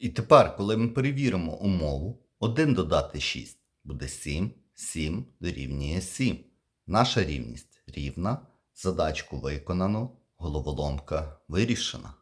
І тепер, коли ми перевіримо умову, 1 додати 6 буде 7, 7 дорівнює 7. Наша рівність рівна, задачку виконано, головоломка вирішена.